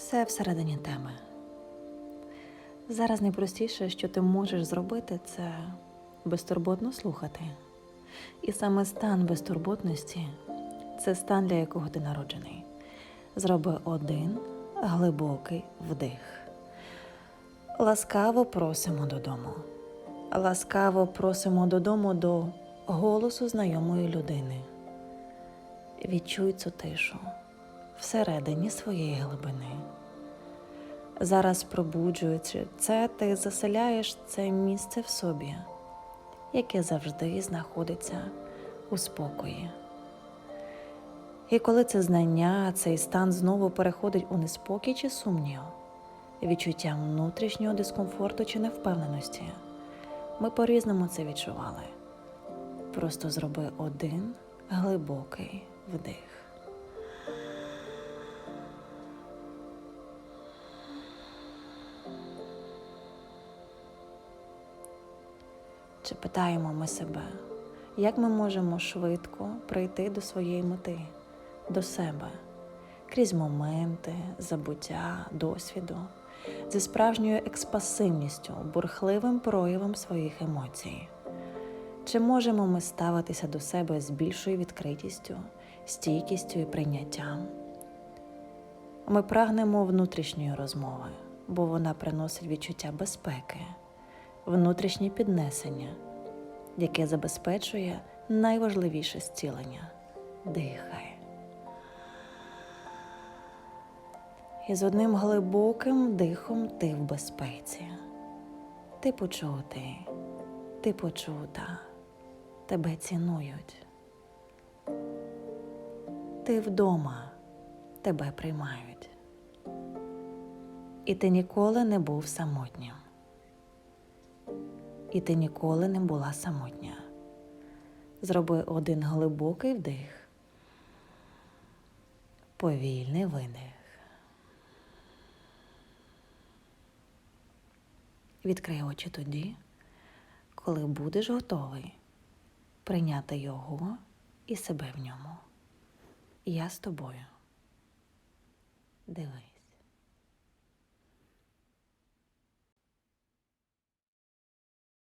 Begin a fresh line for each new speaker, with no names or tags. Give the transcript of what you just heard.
Все всередині тебе. Зараз найпростіше, що ти можеш зробити, це безтурботно слухати. І саме стан безтурботності це стан, для якого ти народжений. Зроби один глибокий вдих. Ласкаво просимо додому. Ласкаво просимо додому до голосу знайомої людини. Відчуй цю тишу всередині своєї глибини. Зараз, пробуджуючи це, ти заселяєш це місце в собі, яке завжди знаходиться у спокої. І коли це знання, цей стан знову переходить у неспокій чи сумнів, відчуття внутрішнього дискомфорту чи невпевненості, ми по-різному це відчували. Просто зроби один глибокий вдих. Чи питаємо ми себе, як ми можемо швидко прийти до своєї мети, до себе, крізь моменти, забуття, досвіду, зі справжньою експасивністю, бурхливим проявом своїх емоцій? Чи можемо ми ставитися до себе з більшою відкритістю, стійкістю і прийняттям? Ми прагнемо внутрішньої розмови, бо вона приносить відчуття безпеки, внутрішнє піднесення, яке забезпечує найважливіше зцілення. Дихай. І з одним глибоким дихом ти в безпеці. Ти почутий, ти почута, тебе цінують. Ти вдома, тебе приймають. І ти ніколи не був самотнім. І ти ніколи не була самотня. Зроби один глибокий вдих, повільний видих. Відкрий очі тоді, коли будеш готовий прийняти його і себе в ньому. Я з тобою. Дивись.